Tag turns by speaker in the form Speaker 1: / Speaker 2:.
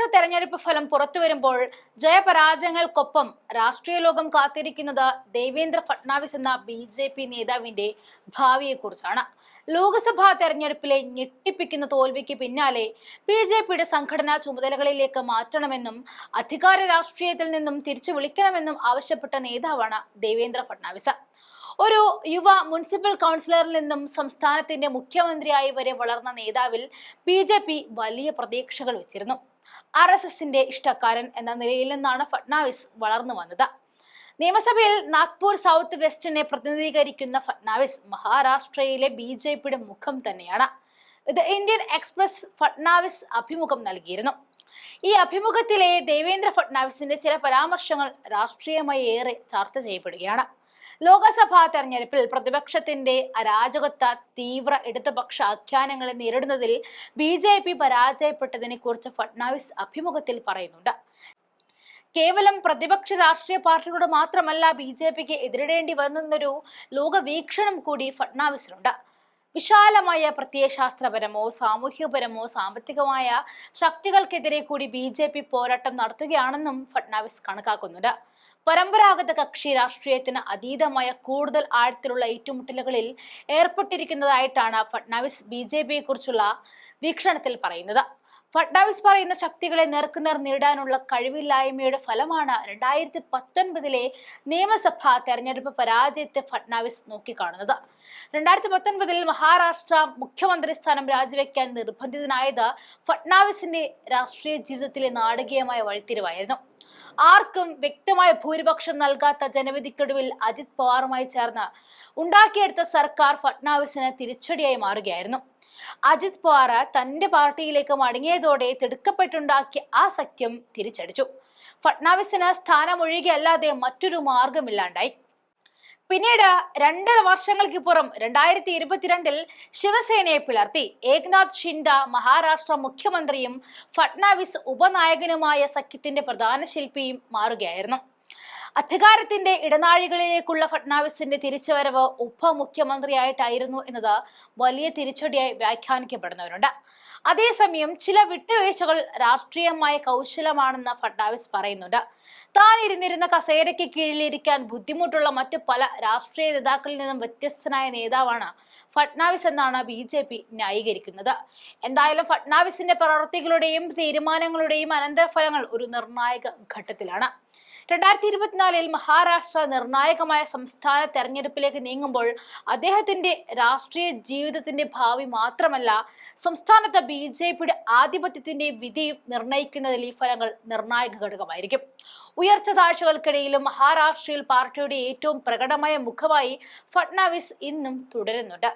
Speaker 1: മഹാരാഷ്ട്ര തെരഞ്ഞെടുപ്പ് ഫലം പുറത്തു വരുമ്പോൾ ജയപരാജയങ്ങൾക്കൊപ്പം രാഷ്ട്രീയ ലോകം കാത്തിരിക്കുന്നത് ദേവേന്ദ്ര ഫട്നാവിസ് എന്ന ബി ജെ പി നേതാവിന്റെ ഭാവിയെക്കുറിച്ചാണ്. ലോക്സഭാ തെരഞ്ഞെടുപ്പിലെ ഞെട്ടിപ്പിക്കുന്ന തോൽവിക്ക് പിന്നാലെ ബി ജെ പിയുടെ സംഘടനാ ചുമതലകളിലേക്ക് മാറ്റണമെന്നും അധികാര രാഷ്ട്രീയത്തിൽ നിന്നും തിരിച്ചു വിളിക്കണമെന്നും ആവശ്യപ്പെട്ട നേതാവാണ് ദേവേന്ദ്ര ഫട്നാവിസ്. ഒരു യുവ മുനിസിപ്പൽ കൗൺസിലറിൽ നിന്നും സംസ്ഥാനത്തിന്റെ മുഖ്യമന്ത്രിയായി വരെ വളർന്ന നേതാവിൽ ബി ജെ പി വലിയ പ്രതീക്ഷകൾ വെച്ചിരുന്നു. ആർ എസ് എസിന്റെ ഇഷ്ടക്കാരൻ എന്ന നിലയിൽ നിന്നാണ് ഫട്നാവിസ് വളർന്നു വന്നത്. നിയമസഭയിൽ നാഗ്പൂർ സൗത്ത് വെസ്റ്റിനെ പ്രതിനിധീകരിക്കുന്ന ഫട്നാവിസ് മഹാരാഷ്ട്രയിലെ ബി ജെ പിയുടെ മുഖം തന്നെയാണ്. ഇത് ഇന്ത്യൻ എക്സ്പ്രസ് ഫട്നാവിസ് അഭിമുഖം നൽകിയിരുന്നു. ഈ അഭിമുഖത്തിലെ ദേവേന്ദ്ര ഫട്നാവിസിന്റെ ചില പരാമർശങ്ങൾ രാഷ്ട്രീയമായി ഏറെ ചർച്ച ചെയ്യപ്പെടുകയാണ്. ലോക്സഭാ തെരഞ്ഞെടുപ്പിൽ പ്രതിപക്ഷത്തിന്റെ അരാജകത്വ തീവ്ര ഇടതുപക്ഷ ആഖ്യാനങ്ങളെ നേരിടുന്നതിൽ ബി ജെ പി പരാജയപ്പെട്ടതിനെ കുറിച്ച് ഫഡ്നാവിസ് അഭിമുഖത്തിൽ പറയുന്നുണ്ട്. കേവലം പ്രതിപക്ഷ രാഷ്ട്രീയ പാർട്ടികളോട് മാത്രമല്ല ബി ജെ പിക്ക് എതിരിടേണ്ടി വന്നെന്നൊരു ലോകവീക്ഷണം കൂടി ഫട്നാവിസിനുണ്ട് വിശാലമായ പ്രത്യയശാസ്ത്രപരമോ സാമൂഹികപരമോ സാമ്പത്തികമായ ശക്തികൾക്കെതിരെ കൂടി ബി ജെ പി പോരാട്ടം നടത്തുകയാണെന്നും ഫട്നാവിസ് കണക്കാക്കുന്നുണ്ട്. പരമ്പരാഗത കക്ഷി രാഷ്ട്രീയത്തിന് അതീതമായ കൂടുതൽ ആഴത്തിലുള്ള ഏറ്റുമുട്ടലുകളിൽ ഏർപ്പെട്ടിരിക്കുന്നതായിട്ടാണ് ഫട്നാവിസ് ബി ജെ പിയെ കുറിച്ചുള്ള വീക്ഷണത്തിൽ പറയുന്നത്. ഫട്നാവിസ് പറയുന്ന ശക്തികളെ നേർക്കുനേർ നേടാനുള്ള കഴിവില്ലായ്മയുടെ ഫലമാണ് രണ്ടായിരത്തി പത്തൊൻപതിലെ നിയമസഭാ തെരഞ്ഞെടുപ്പ് പരാജയത്തെ ഫഡ്നാവിസ് നോക്കിക്കാണുന്നത്. രണ്ടായിരത്തി പത്തൊൻപതിൽ മഹാരാഷ്ട്ര മുഖ്യമന്ത്രി സ്ഥാനം രാജിവെക്കാൻ നിർബന്ധിതനായത് ഫഡ്നാവിസിന്റെ രാഷ്ട്രീയ ജീവിതത്തിലെ നാടകീയമായ വഴിത്തിരിവായിരുന്നു. ആർക്കും വ്യക്തമായ ഭൂരിപക്ഷം നൽകാത്ത ജനവിധിക്കൊടുവിൽ അജിത് പവാറുമായി ചേർന്ന് ഉണ്ടാക്കിയെടുത്ത സർക്കാർ ഫഡ്നാവിസിന് തിരിച്ചടിയായി മാറുകയായിരുന്നു. അജിത് പവാർ തന്റെ പാർട്ടിയിലേക്ക് മടങ്ങിയതോടെ തിടുക്കപ്പെട്ടുണ്ടാക്കിയ ആ സഖ്യം തിരിച്ചടിച്ചു. ഫട്നാവിസിന് സ്ഥാനമൊഴികെയല്ലാതെ മറ്റൊരു മാർഗമില്ലാണ്ടായി പിന്നീട് രണ്ടര വർഷങ്ങൾക്ക് പുറം രണ്ടായിരത്തി ഇരുപത്തിരണ്ടിൽ ശിവസേനയെ പിളർത്തി. ഏക്നാഥ് ഷിൻഡ മഹാരാഷ്ട്ര മുഖ്യമന്ത്രിയും ഫട്നാവിസ് ഉപനായകനുമായ സഖ്യത്തിന്റെ പ്രധാന ശില്പിയും മാറുകയായിരുന്നു. അധികാരത്തിന്റെ ഇടനാഴികളിലേക്കുള്ള ഫട്നാവിസിന്റെ തിരിച്ചുവരവ് ഉപമുഖ്യമന്ത്രിയായിട്ടായിരുന്നു എന്നത് വലിയ തിരിച്ചടിയായി വ്യാഖ്യാനിക്കപ്പെടുന്നവരുണ്ട്. അതേസമയം ചില വിട്ടുവീഴ്ചകൾ രാഷ്ട്രീയമായ കൗശലമാണെന്ന് ഫട്നാവിസ് പറയുന്നുണ്ട്. താൻ ഇരുന്നിരുന്ന കസേരയ്ക്ക് കീഴിലിരിക്കാൻ ബുദ്ധിമുട്ടുള്ള മറ്റു പല രാഷ്ട്രീയ നേതാക്കളിൽ നിന്നും വ്യത്യസ്തനായ നേതാവാണ് ഫട്നാവിസ് എന്നാണ് ബി ജെ പി ന്യായീകരിക്കുന്നത്. എന്തായാലും ഫട്നാവിസിന്റെ പ്രവർത്തികളുടെയും തീരുമാനങ്ങളുടെയും അനന്തരഫലങ്ങൾ ഒരു നിർണായക ഘട്ടത്തിലാണ്. രണ്ടായിരത്തി ഇരുപത്തിനാലിൽ മഹാരാഷ്ട്ര നിർണായകമായ സംസ്ഥാന തെരഞ്ഞെടുപ്പിലേക്ക് നീങ്ങുമ്പോൾ അദ്ദേഹത്തിന്റെ രാഷ്ട്രീയ ജീവിതത്തിന്റെ ഭാവി മാത്രമല്ല സംസ്ഥാനത്തെ ബി ജെ പിയുടെ ആധിപത്യത്തിന്റെ വിധിയും നിർണയിക്കുന്നതിൽ ഈ ഫലങ്ങൾ നിർണായക ഘടകമായിരിക്കും. ഉയർച്ച താഴ്ചകൾക്കിടയിലും മഹാരാഷ്ട്രയിൽ പാർട്ടിയുടെ ഏറ്റവും പ്രകടമായ മുഖമായി ഫട്നാവിസ് ഇന്നും തുടരുന്നുണ്ട്.